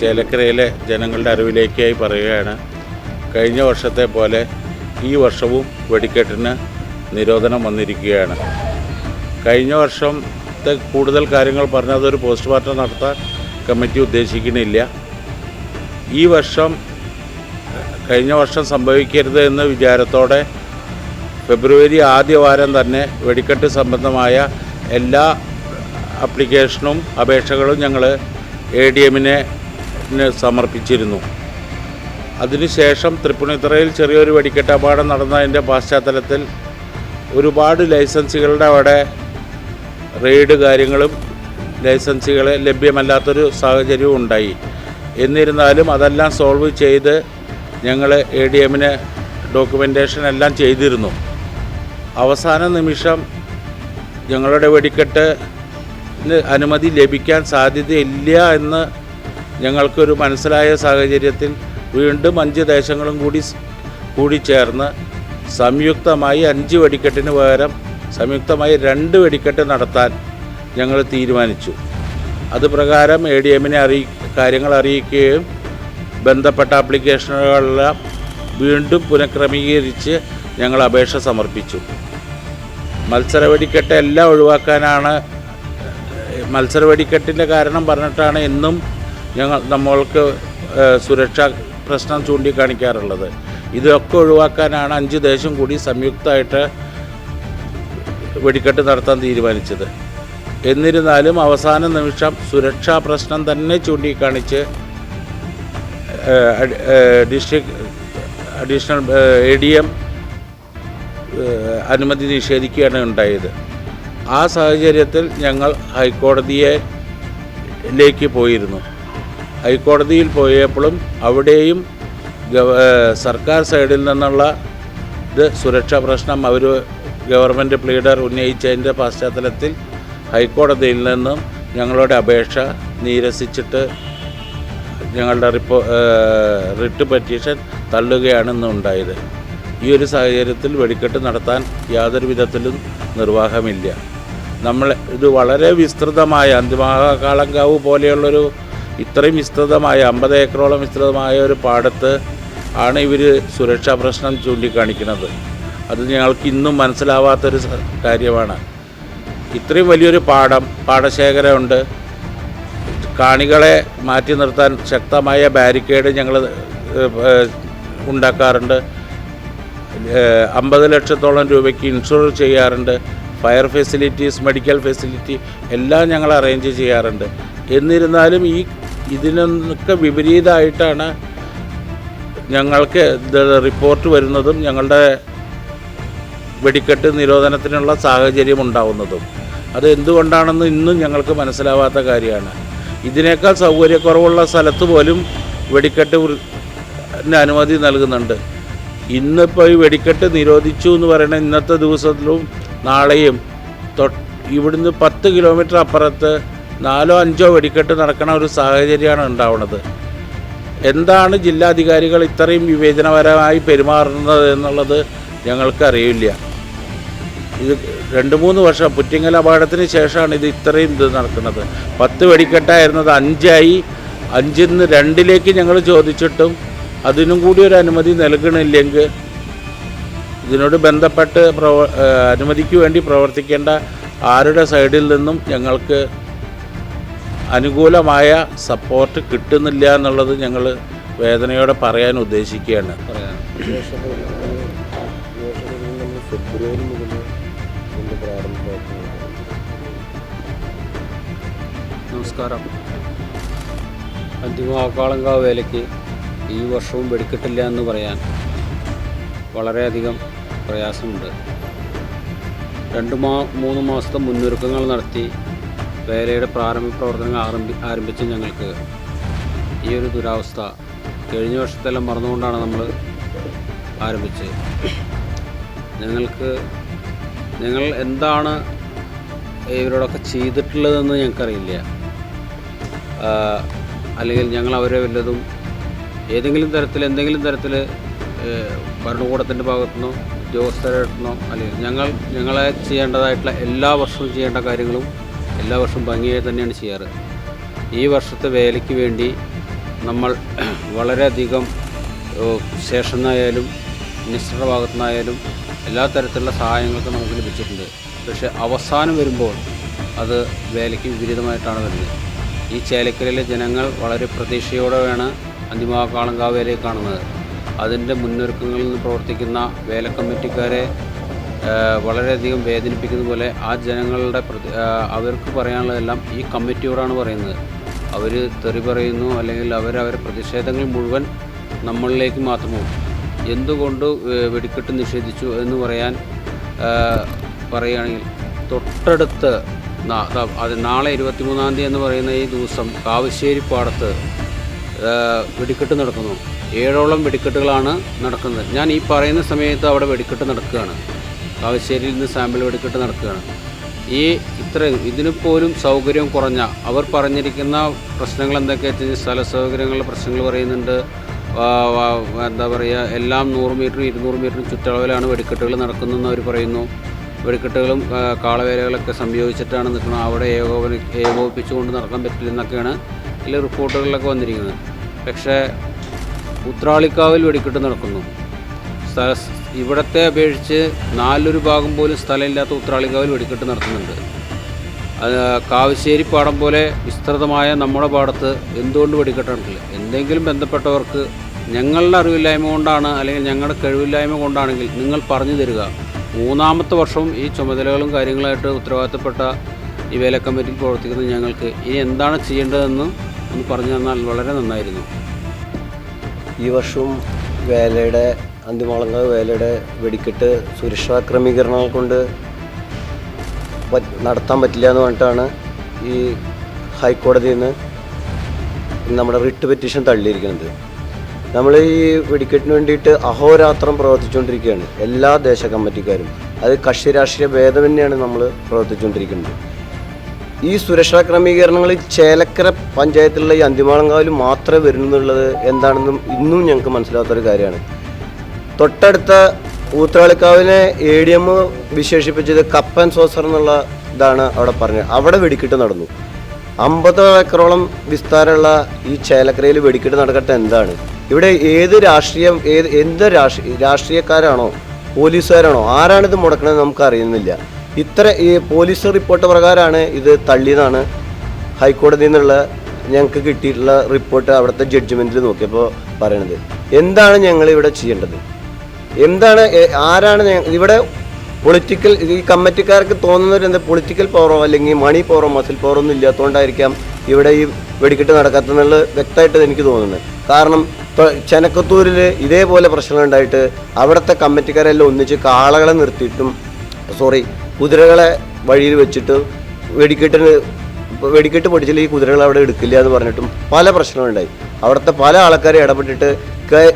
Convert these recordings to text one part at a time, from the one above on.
ചേലക്കരയിലെ ജനങ്ങളുടെ അറിവിലേക്കായി പറയുകയാണ്. കഴിഞ്ഞ വർഷത്തെ പോലെ ഈ വർഷവും വെടിക്കെട്ടിന് നിരോധനം വന്നിരിക്കുകയാണ്. കഴിഞ്ഞ വർഷത്തെ കൂടുതൽ കാര്യങ്ങൾ പറഞ്ഞത് ഒരു പോസ്റ്റ്മോർട്ടം നടത്താൻ കമ്മിറ്റി ഉദ്ദേശിക്കുന്നില്ല. ഈ വർഷം കഴിഞ്ഞ വർഷം സംഭവിക്കരുത് എന്ന വിചാരത്തോടെ ഫെബ്രുവരി ആദ്യ വാരം തന്നെ വെടിക്കെട്ട് സംബന്ധമായ എല്ലാ അപ്ലിക്കേഷനും അപേക്ഷകളും ഞങ്ങൾ എ ഡി എമ്മിനെ സമർപ്പിച്ചിരുന്നു. അതിനുശേഷം തൃപ്പുണിത്തറയിൽ ചെറിയൊരു വെടിക്കെട്ട് അപകടം നടന്നതിന്റെ പശ്ചാത്തലത്തിൽ ഒരുപാട് ലൈസൻസുകളുടെ അവിടെ റെയ്ഡ് കാര്യങ്ങളും ലൈസൻസുകളെ ലഭ്യമല്ലാത്തൊരു സാഹചര്യവും ഉണ്ടായി. എന്നിരുന്നാലും അതെല്ലാം സോൾവ് ചെയ്ത് ഞങ്ങൾ എ ഡി എമ്മിന് ഡോക്യുമെന്റേഷൻ എല്ലാം ചെയ്തിരുന്നു. അവസാന നിമിഷം ഞങ്ങളുടെ വെടിക്കെട്ട് അനുമതി ലഭിക്കാൻ സാധ്യതയില്ല എന്ന് ഞങ്ങൾക്കൊരു മനസ്സിലായ സാഹചര്യത്തിൽ വീണ്ടും അഞ്ച് ദേശങ്ങളും കൂടി കൂടി ചേർന്ന് സംയുക്തമായി അഞ്ച് വെടിക്കെട്ടിന് പകരം സംയുക്തമായി രണ്ട് വെടിക്കെട്ട് നടത്താൻ ഞങ്ങൾ തീരുമാനിച്ചു. അത് പ്രകാരം എ ഡി എമ്മിനെ അറിയി കാര്യങ്ങൾ അറിയിക്കുകയും ബന്ധപ്പെട്ട ആപ്ലിക്കേഷനുകളെല്ലാം വീണ്ടും പുനഃക്രമീകരിച്ച് ഞങ്ങൾ അപേക്ഷ സമർപ്പിച്ചു. മത്സര വെടിക്കെട്ട് എല്ലാം ഒഴിവാക്കാനാണ് മത്സര വെടിക്കെട്ടിന്റെ കാരണം പറഞ്ഞിട്ടാണ് എന്നും ഞങ്ങൾ നമ്മൾക്ക് സുരക്ഷാ പ്രശ്നം ചൂണ്ടിക്കാണിക്കാറുള്ളത്. ഇതൊക്കെ ഒഴിവാക്കാനാണ് അഞ്ച് ദേശം കൂടി സംയുക്തമായിട്ട് വെടിക്കെട്ട് നടത്താൻ തീരുമാനിച്ചത്. എന്നിരുന്നാലും അവസാന നിമിഷം സുരക്ഷാ പ്രശ്നം തന്നെ ചൂണ്ടിക്കാണിച്ച് district additional A D M അനുമതി നിഷേധിക്കുകയാണ് ഉണ്ടായത്. ആ സാഹചര്യത്തിൽ ഞങ്ങൾ ഹൈക്കോടതിയെ ഹൈക്കോടതിയിലേക്ക് പോയിരുന്നു. ഹൈക്കോടതിയിൽ പോയപ്പോഴും അവിടെയും സർക്കാർ സൈഡിൽ നിന്നുള്ള ഇത് സുരക്ഷാ പ്രശ്നം അവർ ഗവൺമെന്റ് പ്ലീഡർ ഉന്നയിച്ചതിന്റെ പശ്ചാത്തലത്തിൽ ഹൈക്കോടതിയിൽ നിന്നും ഞങ്ങളുടെ അപേക്ഷ നിരസിച്ചിട്ട് ഞങ്ങളുടെ റിപ്പോ റിട്ട് പെറ്റീഷൻ തള്ളുകയാണെന്നുണ്ടായത്. ഈ ഒരു സാഹചര്യത്തിൽ വെടിക്കെട്ട് നടത്താൻ യാതൊരു വിധത്തിലും നിർവാഹമില്ല. നമ്മൾ ഇത് വളരെ വിസ്തൃതമായ അന്തിമഹാകാളങ്കാവ് പോലെയുള്ളൊരു ഇത്രയും വിസ്തൃതമായ അമ്പത് ഏക്കറോളം വിസ്തൃതമായ ഒരു പാടത്ത് ആണ് ഇവർ സുരക്ഷാ പ്രശ്നം ചൂണ്ടിക്കാണിക്കുന്നത്. അത് ഞങ്ങൾക്ക് ഇന്നും മനസ്സിലാവാത്തൊരു കാര്യമാണ്. ഇത്രയും വലിയൊരു പാടം പാടശേഖരമുണ്ട്. കാണികളെ മാറ്റി നിർത്താൻ ശക്തമായ ബാരിക്കേഡ് ഞങ്ങൾ ഉണ്ടാക്കാറുണ്ട്. അമ്പത് ലക്ഷത്തോളം രൂപയ്ക്ക് ഇൻഷുർ ചെയ്യാറുണ്ട്. ഫയർ ഫെസിലിറ്റീസ് മെഡിക്കൽ ഫെസിലിറ്റി എല്ലാം ഞങ്ങൾ അറേഞ്ച് ചെയ്യാറുണ്ട്. എന്നിരുന്നാലും ഈ ഇതിനൊക്കെ വിപരീതമായിട്ടാണ് ഞങ്ങൾക്ക് റിപ്പോർട്ട് വരുന്നതും ഞങ്ങളുടെ വെടിക്കെട്ട് നിരോധനത്തിനുള്ള സാഹചര്യം ഉണ്ടാവുന്നതും. അത് എന്തുകൊണ്ടാണെന്ന് ഇന്നും ഞങ്ങൾക്ക് മനസ്സിലാവാത്ത കാര്യമാണ്. ഇതിനേക്കാൾ സൗകര്യക്കുറവുള്ള സ്ഥലത്ത് പോലും വെടിക്കെട്ട് അനുമതി നൽകുന്നുണ്ട്. ഇന്നിപ്പോൾ ഈ വെടിക്കെട്ട് നിരോധിച്ചു എന്ന് പറയുന്ന ഇന്നത്തെ ദിവസത്തിലും നാളെയും തൊട്ട് ഇവിടുന്ന് പത്ത് കിലോമീറ്റർ അപ്പുറത്ത് നാലോ അഞ്ചോ വെടിക്കെട്ട് നടക്കുന്ന ഒരു സാഹചര്യമാണ് ഉണ്ടാവുന്നത് എന്താണ് ജില്ലാധികാരികൾ ഇത്രയും വിവേചനപരമായി പെരുമാറുന്നത് എന്നുള്ളത് ഞങ്ങൾക്കറിയില്ല. ഇത് രണ്ട് മൂന്ന് വർഷം പുറ്റിങ്ങൽ അപകടത്തിന് ശേഷമാണ് ഇത് ഇത്രയും ഇത് നടക്കുന്നത്. പത്ത് വെടിക്കെട്ടായിരുന്നത് അഞ്ചായി. അഞ്ചിൽ നിന്ന് രണ്ടിലേക്ക് ഞങ്ങൾ ചോദിച്ചിട്ടും അതിനും കൂടി ഒരു അനുമതി നൽകണില്ലെങ്കിൽ ഇതിനോട് ബന്ധപ്പെട്ട് പ്രവ അനുമതിക്ക് വേണ്ടി പ്രവർത്തിക്കേണ്ട ആരുടെ സൈഡിൽ നിന്നും ഞങ്ങൾക്ക് അനുകൂലമായ സപ്പോർട്ട് കിട്ടുന്നില്ല എന്നുള്ളത് ഞങ്ങൾ വേദനയോടെ പറയാൻ ഉദ്ദേശിക്കുകയാണ്. നമസ്കാരം. അന്തിമവാക്കാളങ്കാവ് വേലയ്ക്ക് ഈ വർഷവും വെടിക്കിട്ടില്ല എന്ന് പറയാൻ വളരെയധികം പ്രയാസമുണ്ട്. രണ്ട് മാ മൂന്ന് മാസത്തെ മുന്നൊരുക്കങ്ങൾ നടത്തി വേലയുടെ പ്രാരംഭ പ്രവർത്തനങ്ങൾ ആരംഭി ആരംഭിച്ച ഞങ്ങൾക്ക് ഈ ഒരു ദുരാവസ്ഥ കഴിഞ്ഞ വർഷത്തെല്ലാം മറന്നുകൊണ്ടാണ് നമ്മൾ ആരംഭിച്ചത്. ഞങ്ങൾക്ക് ഞങ്ങൾ എന്താണ് ഇവരോടൊക്കെ ചെയ്തിട്ടുള്ളതെന്ന് ഞങ്ങൾക്കറിയില്ല. അല്ലെങ്കിൽ ഞങ്ങൾ അവരെ വല്ലതും ഏതെങ്കിലും തരത്തിൽ എന്തെങ്കിലും തരത്തിൽ ഭരണകൂടത്തിന്റെ ഭാഗത്തുനിന്നോ ഉദ്യോഗസ്ഥരുടെ അല്ലെങ്കിൽ ഞങ്ങൾ ഞങ്ങളെ ചെയ്യേണ്ടതായിട്ടുള്ള എല്ലാ വർഷവും ചെയ്യേണ്ട കാര്യങ്ങളും എല്ലാ വർഷവും ഭംഗിയായി തന്നെയാണ് ചെയ്യാറ്. ഈ വർഷത്തെ വേലയ്ക്ക് വേണ്ടി നമ്മൾ വളരെയധികം സ്റ്റേഷനിൽ നിന്നായാലും മിനിസ്റ്ററുടെ ഭാഗത്തു നിന്നായാലും എല്ലാ തരത്തിലുള്ള സഹായങ്ങളൊക്കെ നമുക്ക് ലഭിച്ചിട്ടുണ്ട്. പക്ഷേ അവസാനം വരുമ്പോൾ അത് വേലയ്ക്ക് വിപരീതമായിട്ടാണ് വരുന്നത്. ഈ ചേലക്കരയിലെ ജനങ്ങൾ വളരെ പ്രതീക്ഷയോടെയാണ് അന്തിമകാളങ്കാവ് വേലയെ കാണുന്നത്. അതിന്റെ മുന്നൊരുക്കങ്ങളിൽ നിന്ന് പ്രവർത്തിക്കുന്ന വേല കമ്മിറ്റിക്കാരെ വളരെയധികം വേദനിപ്പിക്കുന്ന പോലെ ആ ജനങ്ങളുടെ അവർക്ക് പറയാനുള്ളതെല്ലാം ഈ കമ്മിറ്റിയോടാണ് പറയുന്നത്. അവർ തെറി പറയുന്നു അല്ലെങ്കിൽ അവർ അവരുടെ പ്രതിഷേധങ്ങൾ മുഴുവൻ നമ്മളിലേക്ക് മാത്രമോ എന്തുകൊണ്ട് വെടിക്കെട്ട് നിഷേധിച്ചു എന്ന് പറയാൻ പറയുകയാണെങ്കിൽ തൊട്ടടുത്ത് അത് നാളെ ഇരുപത്തിമൂന്നാം തീയതി എന്ന് പറയുന്ന ഈ ദിവസം കാവശ്ശേരി പാടത്ത് വെടിക്കെട്ട് നടക്കുന്നു. ഏഴോളം വെടിക്കെട്ടുകളാണ് നടക്കുന്നത്. ഞാൻ ഈ പറയുന്ന സമയത്ത് അവിടെ വെടിക്കെട്ട് നടക്കുകയാണ്. കാവശ്ശേരിയിൽ നിന്ന് സാമ്പിൾ എടുക്കിട്ട് നടക്കുകയാണ്. ഈ ഇത്ര ഇതിന് പോലും സൗകര്യം കുറഞ്ഞ അവർ പറഞ്ഞിരിക്കുന്ന പ്രശ്നങ്ങൾ എന്തൊക്കെയാണെന്ന് വെച്ചാൽ സ്ഥല സൗകര്യങ്ങളുടെ പ്രശ്നങ്ങൾ പറയുന്നുണ്ട്. എന്താ പറയുക എല്ലാം നൂറ് മീറ്ററും ഇരുന്നൂറ് മീറ്ററും ചുറ്റളവിലാണ് വെടിക്കെട്ടുകൾ നടക്കുന്നതെന്ന് അവർ പറയുന്നു. വെടിക്കെട്ടുകളും കാളവേലകളൊക്കെ സംയോജിച്ചിട്ടാണ് നിൽക്കുന്നത്. അവിടെ ഏകോപന ഏകോപിപ്പിച്ചുകൊണ്ട് നടക്കാൻ പറ്റില്ലെന്നൊക്കെയാണ് ഇതിൽ റിപ്പോർട്ടുകളിലൊക്കെ വന്നിരിക്കുന്നത്. പക്ഷേ ഉത്രാളിക്കാവിൽ വെടിക്കെട്ട് നടക്കുന്നു. ഇവിടത്തെ അപേക്ഷിച്ച് നാലൊരു ഭാഗം പോലും സ്ഥലമില്ലാത്ത ഉത്രാളിക്കാവിൽ വെടിക്കെട്ട് നടത്തുന്നുണ്ട്. കാവശ്ശേരി പാടം പോലെ വിസ്തൃതമായ നമ്മുടെ പാടത്ത് എന്തുകൊണ്ട് വെടിക്കെട്ട് നടക്കില്ല? എന്തെങ്കിലും ബന്ധപ്പെട്ടവർക്ക് ഞങ്ങളുടെ അറിവില്ലായ്മ കൊണ്ടാണ് അല്ലെങ്കിൽ ഞങ്ങളുടെ കഴിവില്ലായ്മ കൊണ്ടാണെങ്കിൽ നിങ്ങൾ പറഞ്ഞു തരിക. മൂന്നാമത്തെ വർഷവും ഈ ചുമതലകളും കാര്യങ്ങളായിട്ട് ഉത്തരവാദിത്തപ്പെട്ട ഈ വേല കമ്മിറ്റിയിൽ പ്രവർത്തിക്കുന്ന ഞങ്ങൾക്ക് ഇനി എന്താണ് ചെയ്യേണ്ടതെന്ന് ഒന്ന് പറഞ്ഞു തന്നാൽ വളരെ നന്നായിരുന്നു. ഈ വർഷവും വേലയുടെ അന്തിമോളങ്കാവ് വേലയുടെ വെടിക്കെട്ട് സുരക്ഷാ ക്രമീകരണങ്ങൾ കൊണ്ട് നടത്താൻ പറ്റില്ല എന്ന് പറഞ്ഞിട്ടാണ് ഈ ഹൈക്കോടതിയിൽ നിന്ന് നമ്മുടെ റിട്ട് പെറ്റീഷൻ തള്ളിയിരിക്കുന്നത്. നമ്മൾ ഈ വെടിക്കെട്ടിന് വേണ്ടിയിട്ട് അഹോരാത്രം പ്രവർത്തിച്ചുകൊണ്ടിരിക്കുകയാണ് എല്ലാ ദേശ കമ്മിറ്റിക്കാരും അത് കക്ഷി രാഷ്ട്രീയ ഭേദമന്യാണ് നമ്മൾ പ്രവർത്തിച്ചുകൊണ്ടിരിക്കുന്നത്. ഈ സുരക്ഷാ ക്രമീകരണങ്ങൾ ചേലക്കര പഞ്ചായത്തിലുള്ള ഈ അന്തിമാളങ്കാവിൽ മാത്രമേ വരുന്നുള്ളത് എന്താണെന്നും ഇന്നും ഞങ്ങൾക്ക് മനസ്സിലാത്തൊരു കാര്യമാണ്. തൊട്ടടുത്ത ഊത്രാളിക്കാവിനെ എ ഡി എം വിശേഷിപ്പിച്ചത് കപ്പൻ സോസർ എന്നുള്ള ഇതാണ് അവിടെ പറഞ്ഞത്. അവിടെ വെടിക്കെട്ട് നടന്നു. അമ്പത് ഏക്കറോളം വിസ്താരമുള്ള ഈ ചേലക്കരയിൽ വെടിക്കെട്ട് നടക്കട്ടെ എന്താണ്? ഇവിടെ ഏത് രാഷ്ട്രീയം ഏത് എന്ത് രാഷ്ട്രീയ രാഷ്ട്രീയക്കാരാണോ പോലീസുകാരാണോ ആരാണിത് മുടക്കണമെന്ന് നമുക്ക് അറിയുന്നില്ല. ഇത്ര ഈ പോലീസ് റിപ്പോർട്ട് പ്രകാരമാണ് ഇത് തള്ളിയതാണ്. ഹൈക്കോടതിയിൽ നിന്നുള്ള ഞങ്ങൾക്ക് കിട്ടിയിട്ടുള്ള റിപ്പോർട്ട് അവിടുത്തെ ജഡ്ജ്മെന്റിൽ നോക്കിയപ്പോൾ പറയണത്. എന്താണ് ഞങ്ങൾ ഇവിടെ ചെയ്യേണ്ടത്? എന്താണ് ആരാണ് ഇവിടെ പൊളിറ്റിക്കൽ ഈ കമ്മിറ്റിക്കാർക്ക് തോന്നുന്നവർ എന്താ പൊളിറ്റിക്കൽ പവറോ അല്ലെങ്കിൽ മണി പവറോ മസിൽ പവറോ ഒന്നും ഇല്ലാത്തതുകൊണ്ടായിരിക്കാം ഇവിടെ ഈ വെടിക്കെട്ട് നടക്കാത്തതെന്നുള്ളത് വ്യക്തമായിട്ട് എനിക്ക് തോന്നുന്നത്. കാരണം ചെനക്കത്തൂരിൽ ഇതേപോലെ പ്രശ്നങ്ങളുണ്ടായിട്ട് അവിടുത്തെ കമ്മിറ്റിക്കാരെല്ലാം ഒന്നിച്ച് കാളകളെ നിർത്തിയിട്ടും സോറി കുതിരകളെ വഴിയിൽ വെച്ചിട്ട് വെടിക്കെട്ടിന് വെടിക്കെട്ട് പൊടിച്ചില്ല ഈ കുതിരകൾ അവിടെ എടുക്കില്ല എന്ന് പറഞ്ഞിട്ടും പല പ്രശ്നങ്ങളുണ്ടായി. അവിടുത്തെ പല ആൾക്കാരും ഇടപെട്ടിട്ട്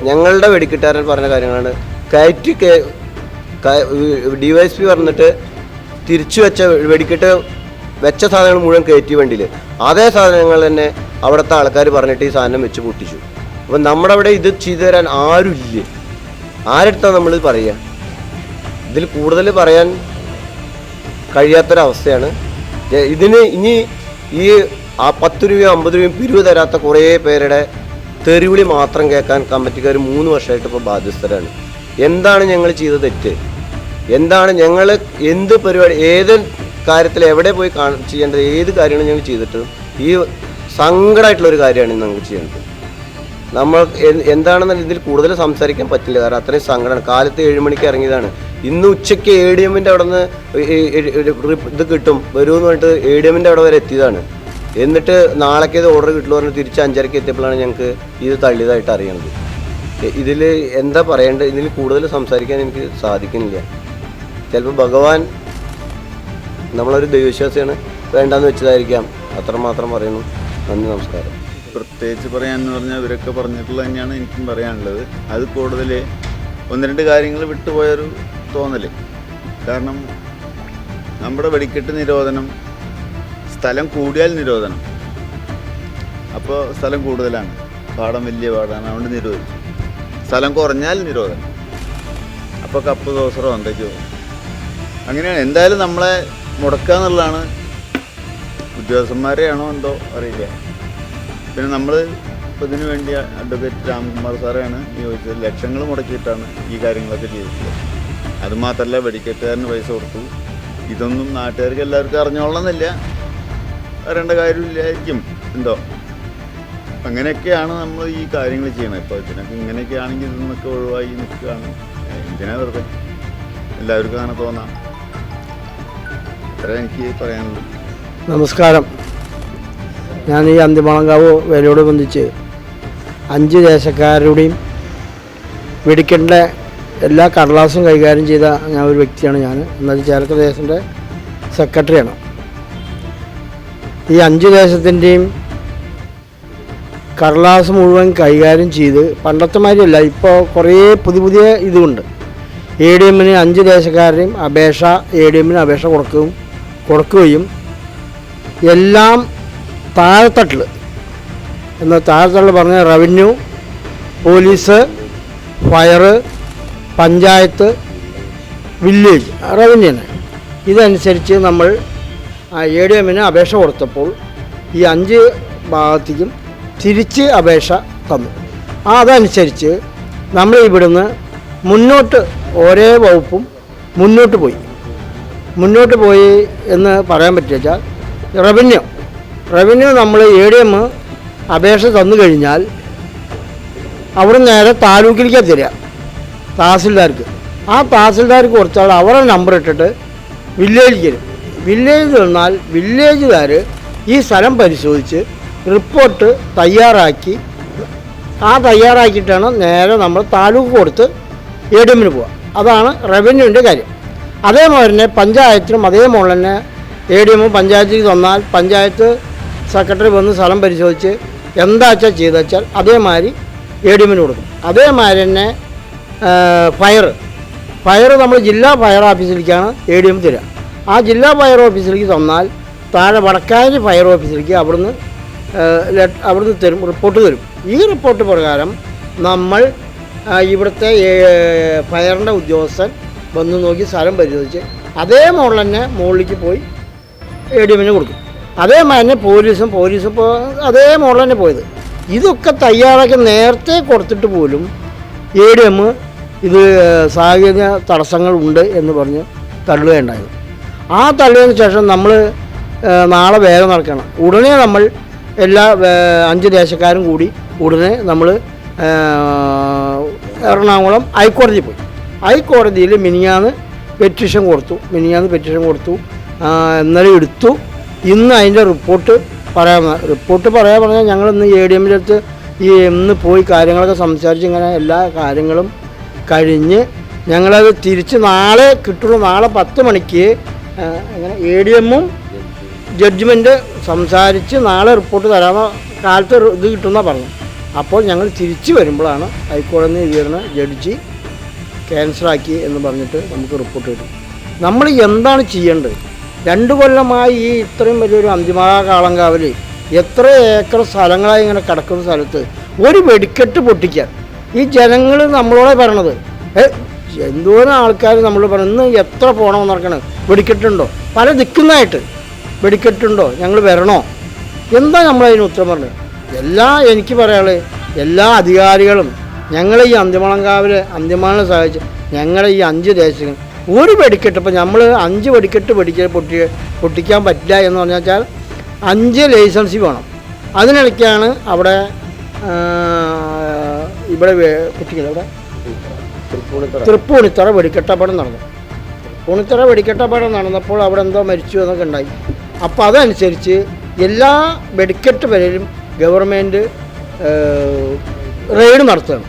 ഞങ്ങളുടെ വെടിക്കെട്ടുകാരൻ പറഞ്ഞ കാര്യങ്ങളാണ് കയറ്റി ഡി വൈ എസ് പി പറഞ്ഞിട്ട് തിരിച്ചു വെച്ച വെടിക്കെട്ട് വെച്ച സാധനങ്ങൾ മുഴുവൻ കയറ്റി വണ്ടിയിൽ അതേ സാധനങ്ങൾ തന്നെ അവിടുത്തെ ആൾക്കാർ പറഞ്ഞിട്ട് ഈ സാധനം വെച്ച് പൊട്ടിച്ചു. അപ്പം നമ്മുടെ അവിടെ ഇത് ചെയ്തു തരാൻ ആരുമില്ല. ആരെടുത്താണ് നമ്മൾ പറയുക ഇതിൽ കൂടുതൽ പറയാൻ കഴിയാത്തൊരവസ്ഥയാണ്. ഇതിന് ഇനി ഈ ആ പത്ത് രൂപയും അമ്പത് രൂപയും പിരിവ് തരാത്ത കുറേ പേരുടെ തെറിവിളി മാത്രം കേൾക്കാൻ കമ്മിറ്റിക്കാർ മൂന്ന് വർഷമായിട്ട് ഇപ്പോൾ ബാധ്യസ്ഥരാണ്. എന്താണ് ഞങ്ങൾ ചെയ്ത തെറ്റ്? എന്താണ് ഞങ്ങൾ എന്ത് പരിപാടി ഏത് കാര്യത്തിൽ എവിടെ പോയി കാണ ചെയ്യേണ്ടത് ഏത് കാര്യമാണ് ഞങ്ങൾ ചെയ്തിട്ട്? ഈ സങ്കടമായിട്ടുള്ള ഒരു കാര്യമാണ് ഞങ്ങൾ ചെയ്യേണ്ടത്. നമ്മൾ എന്താണെന്ന ഇതിൽ കൂടുതൽ സംസാരിക്കാൻ പറ്റില്ല. കാരണം അത്രയും സങ്കടമാണ് കാലത്ത് ഏഴ് മണിക്ക് ഇറങ്ങിയതാണ്. ഇന്ന് ഉച്ചയ്ക്ക് എ ഡി എമ്മിന്റെ അവിടെ നിന്ന് ഇത് കിട്ടും. വരുമെന്ന് പറഞ്ഞിട്ട് എ ഡി എമ്മിന്റെ അവിടെ വരെ എത്തിയതാണ്. എന്നിട്ട് നാളേക്ക് ഇത് ഓർഡർ കിട്ടുള്ളൂ പറഞ്ഞ് തിരിച്ച് അഞ്ചരയ്ക്ക് എത്തിയപ്പോഴാണ് ഞങ്ങൾക്ക് ഇത് തള്ളിയതായിട്ട് അറിയണത് ഇതിൽ എന്താ പറയേണ്ടത്? ഇതിൽ കൂടുതൽ സംസാരിക്കാൻ എനിക്ക് സാധിക്കുന്നില്ല. ചിലപ്പോൾ ഭഗവാൻ നമ്മളൊരു ദൈവവിശ്വാസിയാണ് വേണ്ടാന്ന് വെച്ചതായിരിക്കാം. അത്രമാത്രം പറയുന്നു. നന്ദി നമസ്കാരം. പ്രത്യേകിച്ച് പറയാന്ന് പറഞ്ഞാൽ ഇവരൊക്കെ പറഞ്ഞിട്ടുള്ളത് തന്നെയാണ് എനിക്കും പറയാനുള്ളത്. അത് കൂടുതൽ ഒന്ന് രണ്ട് കാര്യങ്ങൾ വിട്ടുപോയൊരു തോന്നൽ കാരണം നമ്മുടെ വെടിക്കെട്ട് നിരോധനം സ്ഥലം കൂടിയാൽ നിരോധനം. അപ്പോൾ സ്ഥലം കൂടുതലാണ്. പാടം വലിയ പാടാണ് അതുകൊണ്ട് നിരോധിച്ചു. സ്ഥലം കുറഞ്ഞാൽ നിരോധനം. അപ്പോൾ കപ്പ് ദോസറോ എന്തൊക്കെയോ അങ്ങനെയാണ്. എന്തായാലും നമ്മളെ മുടക്കുക എന്നുള്ളതാണ്. ഉദ്യോഗസ്ഥന്മാരെയാണോ എന്തോ അറിയില്ല. പിന്നെ നമ്മൾ ഇപ്പോൾ ഇതിനു വേണ്ടി അഡ്വക്കേറ്റ് രാംകുമാർ സാറെയാണ് നിയോഗിച്ചത് ലക്ഷങ്ങൾ മുടക്കിയിട്ടാണ് ഈ കാര്യങ്ങളൊക്കെ ചെയ്തിട്ടുള്ളത്. അതുമാത്രമല്ല വെടിക്കെട്ടുകാരന് പൈസ കൊടുത്തു. ഇതൊന്നും നാട്ടുകാർക്ക് എല്ലാവർക്കും അറിഞ്ഞോളണമെന്നില്ല. അറിയേണ്ട കാര്യമില്ലായിരിക്കും. എന്തോ? അങ്ങനെയൊക്കെയാണ് നമ്മൾ ഈ കാര്യങ്ങൾ ചെയ്യുന്നത്. ഇപ്പോൾ ഇതിനൊക്കെ ഇങ്ങനെയൊക്കെ ആണെങ്കിൽ ഇതൊന്നൊക്കെ ഒഴിവായി നിൽക്കുകയാണ്. എന്തിനാ വെറുതെ? എല്ലാവർക്കും അങ്ങനെ തോന്നാം. ഇത്ര എനിക്ക് പറയാനുള്ളൂ. നമസ്കാരം. ഞാൻ ഈ അന്തിമളങ്കാവ് വേലയോട് ബന്ധിച്ച് അഞ്ച് ദേശക്കാരുടെയും വെടിക്കേണ്ട എല്ലാ കടലാസും കൈകാര്യം ചെയ്ത ഞാൻ ഒരു വ്യക്തിയാണ് ഞാൻ. എന്നാൽ ചേലക്കര ദേശത്തിന്റെ സെക്രട്ടറിയാണ്. ഈ അഞ്ച് ദേശത്തിന്റെയും കടലാസ് മുഴുവൻ കൈകാര്യം ചെയ്ത് പണ്ടത്തെ മാതിരിയല്ല ഇപ്പോൾ കുറേ പുതിയ പുതിയ ഇതുണ്ട്. എ ഡി എമ്മിന് അഞ്ച് ദേശക്കാരുടെയും അപേക്ഷ എ ഡി എമ്മിന് അപേക്ഷ കൊടുക്കുകയും കൊടുക്കുകയും എല്ലാം താഴെത്തട്ടിൽ എന്ന് താഴെത്തട്ടിൽ പറഞ്ഞ revenue police fire panchayat village revenue തന്നെ. ഇതനുസരിച്ച് നമ്മൾ എ ഡി എമ്മിന് അപേക്ഷ കൊടുത്തപ്പോൾ ഈ അഞ്ച് ഭാഗത്തേക്കും തിരിച്ച് അപേക്ഷ തന്നു. അതനുസരിച്ച് നമ്മൾ ഇവിടുന്ന് മുന്നോട്ട് ഓരോ വകുപ്പും മുന്നോട്ട് പോയി. മുന്നോട്ട് പോയി എന്ന് പറയാൻ പറ്റുക റവന്യൂ. റവന്യൂ നമ്മൾ എ ഡി എം അപേക്ഷ തന്നു കഴിഞ്ഞാൽ അവിടെ നേരെ താലൂക്കിലേക്കാണ് തരിക തഹസിൽദാർക്ക്. ആ തഹസിൽദാർക്ക് കുറച്ചാൾ അവരുടെ നമ്പർ ഇട്ടിട്ട് വില്ലേജിലേക്ക് വില്ലേജിൽ നിന്നാൽ വില്ലേജുകാർ ഈ സ്ഥലം പരിശോധിച്ച് റിപ്പോർട്ട് തയ്യാറാക്കി. ആ തയ്യാറാക്കിയിട്ടാണ് നേരെ നമ്മൾ താലൂക്ക് കൊടുത്ത് എ ഡി എമ്മിന് പോവുക. അതാണ് റവന്യൂവിന്റെ കാര്യം. അതേപോലെ തന്നെ പഞ്ചായത്തിനും അതേപോലെ തന്നെ എ ഡി എമ്മും പഞ്ചായത്തിൽ തന്നാൽ പഞ്ചായത്ത് സെക്രട്ടറി വന്ന് സ്ഥലം പരിശോധിച്ച് എന്താ വെച്ചാൽ ചെയ്തു വെച്ചാൽ അതേമാതിരി എ ഡി എമ്മിന് കൊടുക്കും. അതേമാതിരി തന്നെ ഫയർ ഫയർ നമ്മൾ ജില്ലാ ഫയർ ഓഫീസിലേക്കാണ് എ ഡി എം തരിക ആ ജില്ലാ ഫയർ ഓഫീസിലേക്ക് തന്നാൽ താഴെ വടക്കാരി ഫയർ ഓഫീസിലേക്ക് അവിടുന്ന് അവിടുന്ന് തരും റിപ്പോർട്ട് തരും. ഈ റിപ്പോർട്ട് പ്രകാരം നമ്മൾ ഇവിടുത്തെ ഫയറിന്റെ ഉദ്യോഗസ്ഥൻ വന്ന് നോക്കി സ്ഥലം പരിശോധിച്ച് അതേ മോളിൽ തന്നെ മുകളിലേക്ക് പോയി എ ഡി എമ്മിന് കൊടുക്കും. അതേമാതിരി തന്നെ പോലീസും പോലീസും ഇപ്പോൾ അതേ മോളിൽ തന്നെ പോയത്. ഇതൊക്കെ തയ്യാറാക്കി നേരത്തെ കൊടുത്തിട്ട് പോലും എ ഡി എം ഇത് സാഹചര്യ തടസ്സങ്ങൾ ഉണ്ട് എന്ന് പറഞ്ഞ് തള്ളുകയുണ്ടായത് ആ തള്ളിയതിന് ശേഷം നമ്മൾ നാളെ വേഗം നടക്കണം. ഉടനെ നമ്മൾ എല്ലാ അഞ്ച് ദേശക്കാരും കൂടി ഉടനെ നമ്മൾ എറണാകുളം ഹൈക്കോടതിയിൽ പോയി. ഹൈക്കോടതിയിൽ മിനിയാന്ന് പെറ്റീഷൻ കൊടുത്തു മിനിയാന്ന് പെറ്റീഷൻ കൊടുത്തു ഇന്നലെ എടുത്തു. ഇന്ന് അതിന്റെ റിപ്പോർട്ട് പറയാൻ റിപ്പോർട്ട് പറയാൻ പറഞ്ഞാൽ ഞങ്ങൾ ഇന്ന് എ ഡി എമ്മിന്റെ അടുത്ത് ഈ ഇന്ന് പോയി കാര്യങ്ങളൊക്കെ സംസാരിച്ച് ഇങ്ങനെ എല്ലാ കാര്യങ്ങളും കഴിഞ്ഞ് ഞങ്ങളത് തിരിച്ച് നാളെ കിട്ടുള്ളൂ. നാളെ പത്ത് മണിക്ക് അങ്ങനെ എ ഡി എമ്മും ജഡ്ജ്മെന്റ് സംസാരിച്ച് നാളെ റിപ്പോർട്ട് തരാമെന്ന കാലത്ത് ഇത് കിട്ടുമെന്നാണ് പറഞ്ഞു അപ്പോൾ ഞങ്ങൾ തിരിച്ചു വരുമ്പോഴാണ് ഹൈക്കോടതി വരുന്ന ജഡ്ജി ക്യാൻസലാക്കി എന്ന് പറഞ്ഞിട്ട് നമുക്ക് റിപ്പോർട്ട് കിട്ടും. നമ്മൾ എന്താണ് ചെയ്യേണ്ടത്? രണ്ട് കൊല്ലമായി ഈ ഇത്രയും വലിയൊരു അന്തിമ കാലം കാവൽ എത്ര ഏക്കർ സ്ഥലങ്ങളായി ഇങ്ങനെ കിടക്കുന്ന സ്ഥലത്ത് ഒരു വെടിക്കെട്ട് പൊട്ടിക്കാൻ. ഈ ജനങ്ങൾ നമ്മളോടെ പറയണത്. എന്തോരം ആൾക്കാർ നമ്മൾ പറഞ്ഞു ഇന്ന് എത്ര പോകണമെന്ന് നടക്കണം? വെടിക്കെട്ടുണ്ടോ? പല ദിക്കുന്നതായിട്ട് വെടിക്കെട്ടുണ്ടോ? ഞങ്ങൾ വരണോ? എന്താ നമ്മളതിന് ഉത്തരം പറഞ്ഞത് എല്ലാ എനിക്ക് പറയാനുള്ളത് എല്ലാ അധികാരികളും ഞങ്ങളെ ഈ അന്തിമളങ്കാവിലെ അന്തിമാളിനെ സഹായിച്ച് ഞങ്ങളെ ഈ അഞ്ച് ദേശങ്ങൾ ഒരു വെടിക്കെട്ട് ഇപ്പം നമ്മൾ അഞ്ച് വെടിക്കെട്ട് വെടിക്ക പൊട്ടി പൊട്ടിക്കാൻ പറ്റില്ല എന്ന് പറഞ്ഞാൽ അഞ്ച് ലൈസൻസ് വേണം. അതിനിടയ്ക്കാണ് അവിടെ ഇവിടെ കുട്ടികൾ അവിടെ തൃപ്പൂണിത്തറ. തൃപ്പൂണിത്തറ വെടിക്കെട്ടപ്പടം നടന്നു. തൃപ്പൂണിത്തറ വെടിക്കെട്ടപ്പടം നടന്നപ്പോൾ അവിടെ എന്തോ മരിച്ചു എന്നൊക്കെ ഉണ്ടായി. അപ്പോൾ അതനുസരിച്ച് എല്ലാ വെടിക്കെട്ട് വരെയും ഗവൺമെന്റ് റെയ്ഡ് നടത്തണം.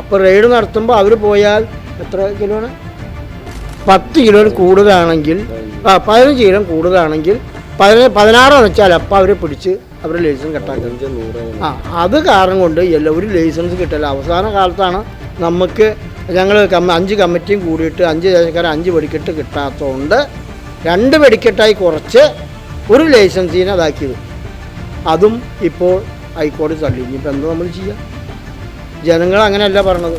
അപ്പോൾ റെയ്ഡ് നടത്തുമ്പോൾ അവർ പോയാൽ എത്ര കിലോ പത്ത് കിലോന് കൂടുതലാണെങ്കിൽ ആ പതിനഞ്ച് കിലോ കൂടുതലാണെങ്കിൽ പതിന പതിനാറ് വെച്ചാൽ അപ്പം അവരെ പിടിച്ച് അവർ ലൈസൻസ് കട്ടാക്കും. ആ അത് കാരണം കൊണ്ട് എല്ലാവരും ലൈസൻസ് കിട്ടില്ല. അവസാന കാലത്താണ് നമുക്ക് ഞങ്ങൾ കമ്മ അഞ്ച് കമ്മിറ്റിയും കൂടിയിട്ട് അഞ്ച് ദേശക്കാരെ അഞ്ച് വെടിക്കെട്ട് കിട്ടാത്തതുകൊണ്ട് രണ്ട് വെടിക്കെട്ടായി കുറച്ച് ഒരു ലൈസൻസിനെ അതാക്കിയത്. അതും ഇപ്പോൾ ഹൈക്കോടതി തള്ളി ഇനിയിപ്പോൾ എന്താ നമ്മൾ ചെയ്യുക ജനങ്ങൾ അങ്ങനെയല്ല പറഞ്ഞത്.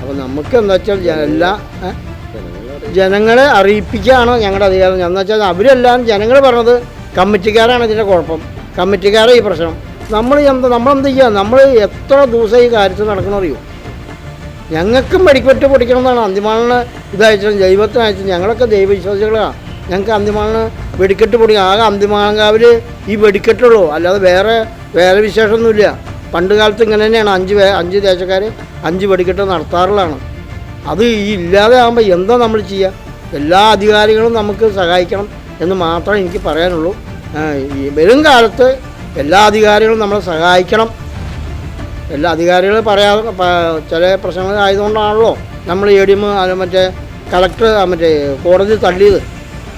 അപ്പോൾ നമുക്ക് എന്താ വെച്ചാൽ എല്ലാ? ജനങ്ങളെ അറിയിപ്പിക്കുകയാണ് ഞങ്ങളുടെ അധികാരം? എന്ന് വെച്ചാൽ അവരെല്ലാം ജനങ്ങൾ പറഞ്ഞത് കമ്മിറ്റിക്കാരാണ് ഇതിന്റെ കുഴപ്പം. കമ്മിറ്റിക്കാരെ ഈ പ്രശ്നം. നമ്മൾ എന്താ നമ്മളെന്ത് ചെയ്യുക നമ്മൾ എത്ര ദിവസം ഈ കാര്യത്തിൽ നടക്കണം അറിയോ ഞങ്ങൾക്കും വെടിക്കെട്ട് പൊടിക്കണം എന്നാണ് അന്തിമാളിന് ഇതയച്ചത് ദൈവത്തിന് ഞങ്ങളൊക്കെ ദൈവവിശ്വാസികളാണ് ഞങ്ങൾക്ക് അന്തിമാളിന് വെടിക്കെട്ട് പൊടി. ആകെ അന്തിമാങ്കാവിൽ ഈ വെടിക്കെട്ടുള്ളൂ. അല്ലാതെ വേറെ വേറെ വിശേഷമൊന്നുമില്ല. പണ്ട് കാലത്ത് ഇങ്ങനെ തന്നെയാണ്. അഞ്ച് അഞ്ച് ദേശക്കാർ അഞ്ച് വെടിക്കെട്ട് നടത്താറുള്ളതാണ്. അത് ഈ ഇല്ലാതെ ആകുമ്പോൾ എന്താ നമ്മൾ ചെയ്യുക എല്ലാ അധികാരികളും നമുക്ക് സഹായിക്കണം എന്ന് മാത്രമേ എനിക്ക് പറയാനുള്ളൂ. ഈ വരും കാലത്ത് എല്ലാ അധികാരികളും നമ്മളെ സഹായിക്കണം. എല്ലാ അധികാരികളും പറയാ ചില പ്രശ്നങ്ങൾ ആയതുകൊണ്ടാണല്ലോ നമ്മൾ എ ഡി എം മറ്റേ കളക്ടർ മറ്റേ കോടതി തള്ളിയത്.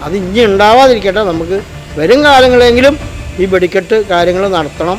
അത് ഇനി ഉണ്ടാവാതിരിക്കട്ടെ. നമുക്ക് വരും കാലങ്ങളെങ്കിലും ഈ വെടിക്കെട്ട് കാര്യങ്ങൾ നടത്തണം.